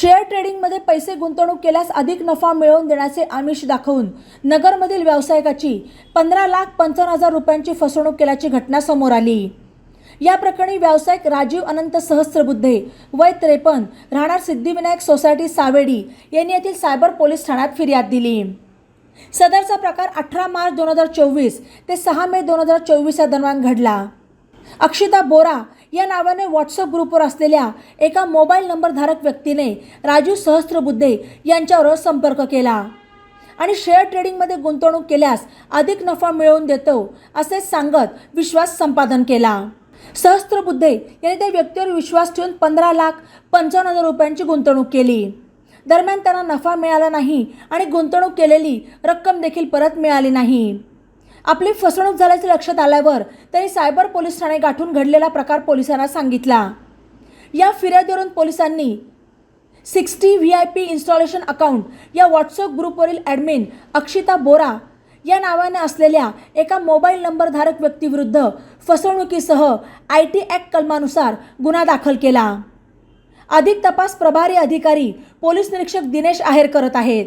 Share ट्रेडिंगमध्ये पैसे गुंतवणूक केल्यास अधिक नफा मिळवून देण्याचे आमिष दाखवून नगरमधील व्यावसायिकाची पंधरा लाख पंचावन्न हजार रुपयांची फसवणूक केल्याची घटना समोर आली. या प्रकरणी व्यावसायिक राजीव अनंत सहस्त्रबुद्धे वय त्रेपन्न राहणार सिद्धिविनायक सोसायटी सावेडी यांनी येथील सायबर पोलीस ठाण्यात फिर्याद दिली. सदरचा प्रकार अठरा मार्च दोन हजार चोवीस ते सहा मे दोन हजार चोवीस या दरम्यान घडला. अक्षिता बोरा या नावाने व्हॉट्सअप ग्रुपवर असलेल्या एका मोबाईल नंबरधारक व्यक्तीने राजू सहस्त्रबुद्धे यांच्यावर संपर्क केला. आणि शेअर ट्रेडिंगमध्ये गुंतवणूक केल्यास अधिक नफा मिळवून देतो असे सांगत विश्वास संपादन केला. सहस्त्रबुद्धे यांनी त्या व्यक्तीवर विश्वास ठेवून पंधरा लाख पंचावन्न हजार रुपयांची गुंतवणूक केली. दरम्यान त्यांना नफा मिळाला नाही आणि गुंतवणूक केलेली रक्कम देखील परत मिळाली नाही. आपली फसवणूक झाल्याचे लक्षात आल्यावर त्यांनी सायबर पोलीस ठाणे गाठून घडलेला प्रकार पोलिसांना सांगितला. या फिर्यादीवरून पोलिसांनी sixty V I P installation account या व्हॉट्सअप ग्रुपवरील ॲडमिन अक्षिता बोरा या नावाने असलेल्या एका मोबाईल नंबरधारक व्यक्तीविरुद्ध फसवणुकीसह आय टी ॲक्ट कलमानुसार गुन्हा दाखल केला. अधिक तपास प्रभारी अधिकारी पोलीस निरीक्षक दिनेश आहेर करत आहेत.